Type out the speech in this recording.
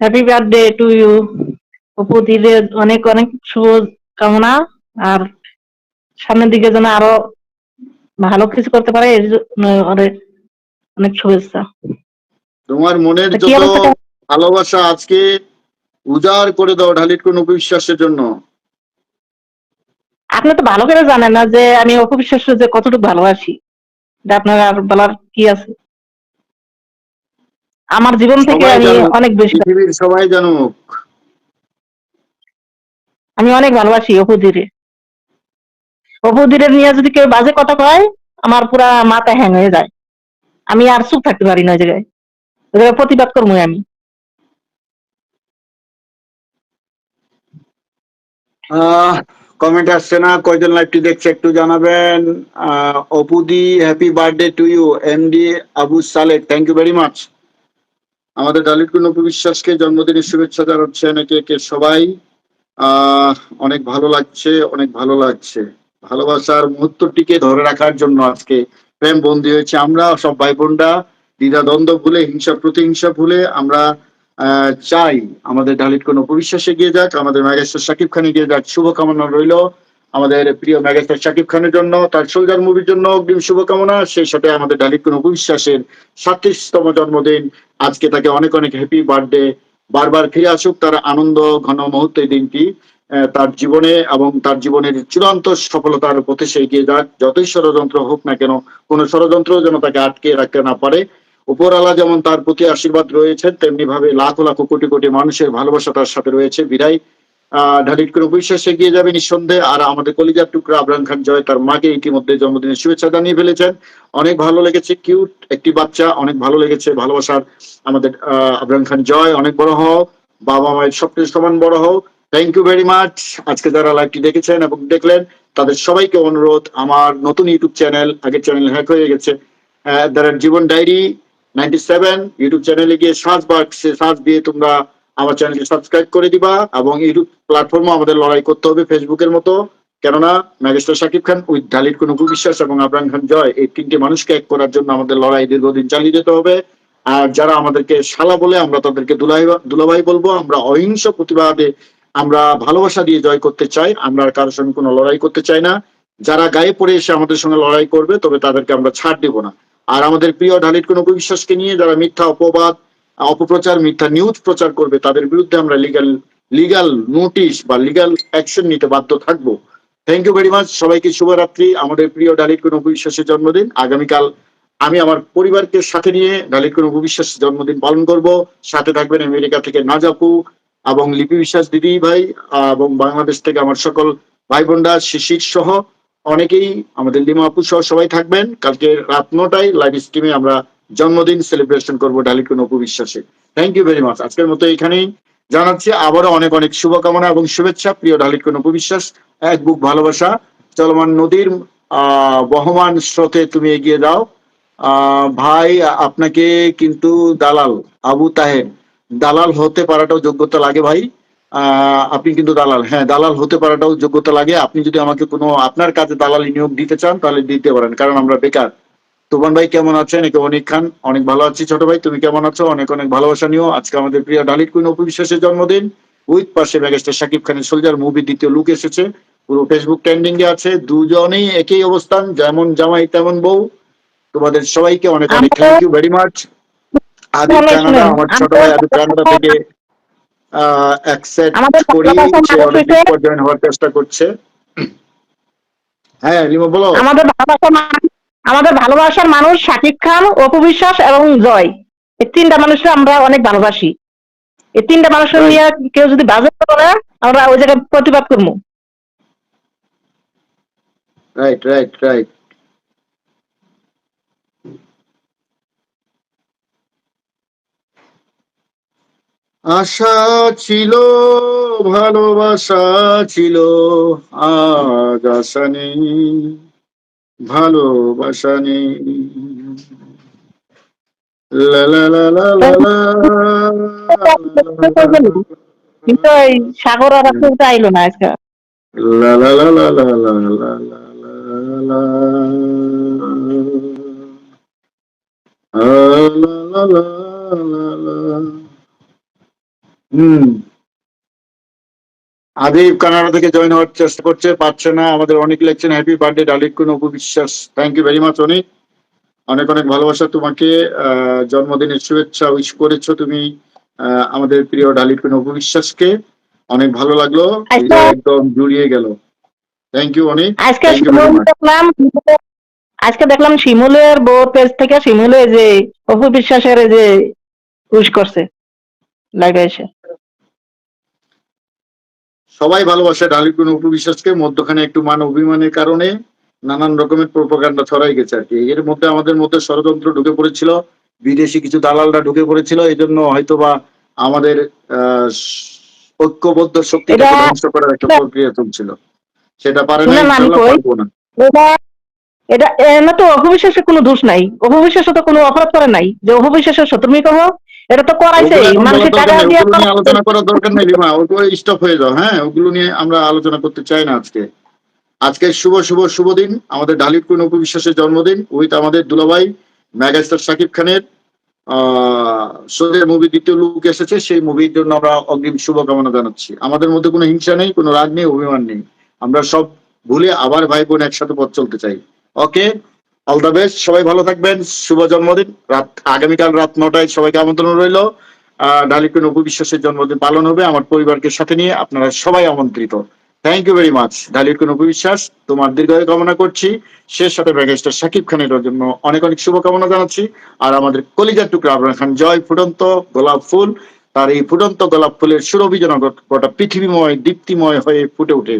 Happy birthday to you অপুদিদের অনেক অনেক শুভ কামনা। আর সামনের দিকে যেন আরও ভালো কিছু করতে পারে এর অনেক শুভেচ্ছা। তোমার মনের যত ভালোবাসা আজকে উজাড় করে দাও ঢালিট কোন অপবিশ্বাসের জন্য। আপনি তো ভালো করে জানেন না যে আমি অপু বিশ্বাসকে যে কতটুকু ভালোবাসি। এটা আপনার আর বলার কি আছে? আমার জীবন থেকে আমি অনেক বেশি পৃথিবীর সবাই জানুক। আমি অনেক ভালোবাসি অপুদিরে অপুদিরে নিয়ে যদি কেউ বাজে কথা কয় আমার পুরা মাথা হ্যাং হয়ে যায়। আমি আর চুপ থাকতে পারি না জায়গায়। প্রতিবাদ করব আমি। কমেন্ট আসছে না কয়জন লাইভটি দেখছে একটু জানাবেন। Apudi happy birthday to you MD Abu Salek thank you very much আমাদের ডালিট কুন বিশ্বাসকে জন্মদিনের শুভেচ্ছা জানাচ্ছেন একে একে সবাই। অনেক ভালো লাগছে, অনেক ভালো লাগছে। ভালোবাসার মুহূর্তটিকে ধরে রাখার জন্য আজকে প্রেম বন্দী হয়েছে আমরা, সব ভাই বোনরা দ্বিধা, দ্বন্দ্ব ভুলে, হিংসা, প্রতিহিংসা ভুলে আমরা চাই আমাদের ডালিট কোন অপবিশ্বাস এগিয়ে যাক, আমাদের মেগাস্টার শাকিব খান এগিয়ে যাক। শুভকামনা রইল। আমাদের প্রিয় মেগাস্টার শাকিব খানের জন্য, তার সোলজার মুভির জন্য অগ্রিম শুভকামনা। সেই সাথে আমাদের ডালিট কোন অপবিশ্বাসের সাতত্রিশতম জন্মদিন। আজকে তাকে অনেক অনেক হ্যাপি বার্থডে বারবার ফিরে আসুক তার আনন্দ ঘন মুহূর্ত দিনটি। তার জীবনে এবং তার জীবনের চূড়ান্ত সফলতার পথে সে এগিয়ে যাক। যতই ষড়যন্ত্র হোক না কেন, কোন ষড়যন্ত্র যেন তাকে আটকে রাখতে না পারে। উপরওয়ালা যেমন তার প্রতি আশীর্বাদ রয়েছে তেমনি ভাবে লাখো লাখো কোটি কোটি মানুষের ভালোবাসা তার সাথে রয়েছে। বিদায়। যাবে নিঃসন্দেহে। আর আমাদের টুকরা খান, জয় তার মাকে জন্মদিনের শুভেচ্ছা অনেক ভালো লেগেছে কিউট একটি বাচ্চা, অনেক ভালো লেগেছে, ভালোবাসার আমাদের খান। জয়, অনেক বড় হও, বাবা মায়ের সমান বড় থ্যাংক ইউ ভেরি মাচ আজকে যারা দেখেছেন এবং দেখলেন, তাদের সবাইকে অনুরোধ, আমার নতুন ইউটিউব চ্যানেল আগের চ্যানেল হ্যাক হয়ে গেছে। Jibon diary ninety seven YouTube চ্যানেলে গিয়ে সার্চ বাক্সে সার্চ দিয়ে তোমরা আমার চ্যানেলকে সাবস্ক্রাইব করে দিবা এবং ইউটিউব প্ল্যাটফর্মে আমাদের লড়াই করতে হবে ফেসবুকের মতো। কেননা ম্যাজিস্টার শাকিব খান উইথ ডালির কোন বিশ্বাস এবং আবরান খান জয় এই তিনটে মানুষকে এক করার জন্য আমাদের লড়াই দীর্ঘদিন চালিয়ে যেতে হবে। আর যারা আমাদেরকে শালা বলে আমরা তাদেরকে দুলাই দুলাভাই বলব, আমরা অহিংস প্রতিবাদে আমরা ভালোবাসা দিয়ে জয় করতে চাই, আমরা আর কারোর সঙ্গে কোনো লড়াই করতে চাই না। যারা গায়ে পড়ে এসে আমাদের সঙ্গে লড়াই করবে, তবে তাদেরকে আমরা ছাড় দিব না। আর আমাদের প্রিয় ঢালিট কোনো বিশ্বাসকে নিয়ে যারা মিথ্যা, অপবাদ অপপ্রচার, মিথ্যা নিউজ প্রচার করবে, তাদের বিরুদ্ধে আমরা লিগাল লিগাল নোটিশ বা লিগাল অ্যাকশন নিতে বাধ্য থাকব। থ্যাংক ইউ ভেরি মাচ সবাইকে শুভরাত্রি। আমাদের প্রিয় ডালিট কোন বিশ্বাসের জন্মদিন, আগামীকাল আমি আমার পরিবারকে সাথে নিয়ে ডালিট কোন বিশ্বাস জন্মদিন পালন করব। সাথে থাকবেন আমেরিকা থেকে নাজাপু এবং লিপি বিশ্বাস দিদি ভাই, এবং বাংলাদেশ থেকে আমার সকল ভাই বোনরা শিশির সহ অনেকেই আমাদের লিমা আপু সহ সবাই থাকবেন। কালকে রাত নটায় লাইভ স্ট্রিমে আমরা জন্মদিন সেলিব্রেশন করব ডালিকুন অপু বিশ্বাসে থ্যাংক ইউ ভেরি মাচ আজকের মতো এখানেই জানাচ্ছি আবারও অনেক অনেক শুভকামনা এবং শুভেচ্ছা। প্রিয় ডালিকুন অপু বিশ্বাস, এক বুক ভালোবাসা। চলমান নদীর বহমান স্রোতে তুমি এগিয়ে যাও। ভাই, আপনাকে কিন্তু দালাল, আবু তাহের, দালাল হতে পারাটাও যোগ্যতা লাগে ভাই। আপনি কিন্তু দালাল। হ্যাঁ দালাল হতে পারাটাও যোগ্যতা লাগে। আপনি যদি আমাকে কোনো আপনার কাজে দালালি নিয়োগ দিতে চান, তাহলে দিতে পারেন, কারণ আমরা বেকার। তুফান ভাই কেমন আছেন? একে অনেক খান অনেক ভালো আছি। ছোট ভাই তুমি কেমন আছো? অনেক অনেক ভালোবাসা নিও। আজকে আমাদের প্রিয় ডালিট কুইন অপু বিশ্বাসের জন্মদিন। উইথ পাশে মেগাস্টার শাকিব খানের সোলজার মুভি দ্বিতীয় লুক এসেছে। পুরো ফেসবুক ট্রেন্ডিং এ আছে। দুজনেই একই অবস্থান যেমন জামাই তেমন বউ। তোমাদের সবাইকে অনেক অনেক thank you very much Adi Canada আমার ছোট ভাই আদি কানাডা থেকে অ্যাকসেপ্ট করি। সে অনেক জয়েন হওয়ার চেষ্টা করছে। হ্যাঁ লিমা বলো। আমাদের ভালোবাসার মানুষ আমাদের ভালোবাসার মানুষ শাকিব খান অপু বিশ্বাস এবং জয়। এই তিনটা মানুষকে আমরা অনেক ভালোবাসি। এই তিনটা Right. নিয়ে কেউ যদি বাজে করে আমরা ওই জায়গায় প্রতিবাদ করব। রাইট রাইট রাইট আশা ছিল ভালোবাসা ছিল আজ আশা নেই। ভালোবাসানি কিন্তু এই সাগর আর না আদিব কানাডা থেকে জয়েন হওয়ার চেষ্টা করছে পাচ্ছে না আমাদের অনেক লিখছেন হ্যাপি বার্থডে ডালিক কোন উপবিশ্বাস থ্যাংক ইউ ভেরি মাচ অনেক অনেক অনেক ভালোবাসা তোমাকে। জন্মদিনের শুভেচ্ছা উইশ করেছ তুমি আমাদের প্রিয় ডালিক কোন উপবিশ্বাসকে অনেক ভালো লাগল। একদম জুড়িয়ে গেল। থ্যাংক ইউ অনেক আজকে. দেখলাম আজকে দেখলাম শিমুলের বউ পেজ থেকে শিমুলে যে অপু বিশ্বাসের যে উইশ করছে এসে সবাই ভালোবাসে ডালিকুন উপবিশ্বাসকে মধ্যখানে একটু মান অভিমানের কারণে নানান রকমের প্রোপাগান্ডা ছড়াই গেছে আর কি। এর মধ্যে আমাদের মধ্যে ষড়যন্ত্র ঢুকে পড়েছিল বিদেশি কিছু দালালরা ঢুকে পড়েছিল এই জন্য হয়তোবা আমাদের আহ, ঐক্যবদ্ধ শক্তিকে এটা- ধ্বংস করার একটা প্রক্রিয়া চলছিল। সেটা পারে না না? পারব না। এটা এনে তো অপবিশ্বাসের কোনো দোষ নাই। অপবিশ্বাস তো কোনো অপরাধ করে নাই। যে অপবিশ্বাসের শত্রুমি কব এটা তো করাইছে মানুষের টাকা দিয়ে আলোচনা করার দরকার নেই রিমা ওগুলো স্টপ হয়ে যাও হ্যাঁ ওগুলো নিয়ে আমরা আলোচনা করতে চাই না আজকে। আজকে শুভ শুভ শুভ দিন আমাদের ডালিত কুন উপবিশ্বাসের জন্মদিন উইথ আমাদের দুলাভাই মেগাস্টার শাকিব খানের আহ সোদের মুভি দ্বিতীয় লুক এসেছে সেই মুভির জন্য আমরা অগ্রিম শুভকামনা জানাচ্ছি। আমাদের মধ্যে কোনো হিংসা নেই কোনো রাগ নেই অভিমান নেই। আমরা সব ভুলে আবার ভাই বোন একসাথে পথ চলতে চাই। ওকে অল দ্য বেস্ট সবাই ভালো থাকবেন, শুভ জন্মদিন। রাত, আগামীকাল রাত নটায় সবাইকে আমন্ত্রণ রইল। ডালিকুন উপবিশ্বাসের জন্মদিন পালন হবে আমার পরিবারকে সাথে নিয়ে আপনারা সবাই আমন্ত্রিত। থ্যাংক ইউ ভেরি মাচ ডালিকুন উপবিশ্বাস তোমার দীর্ঘায়ু কামনা করছি। শেষ সাথে ব্যাগেস্টার শাকিব খানের জন্য অনেক অনেক শুভকামনা জানাচ্ছি। আর আমাদের কলিজার টুকরা আবরাম খান, জয় ফুটন্ত গোলাপ ফুল। তার এই ফুটন্ত গোলাপ ফুলের সুরভি যেন গোটা পৃথিবীময়, দীপ্তিময় হয়ে ফুটে উঠে।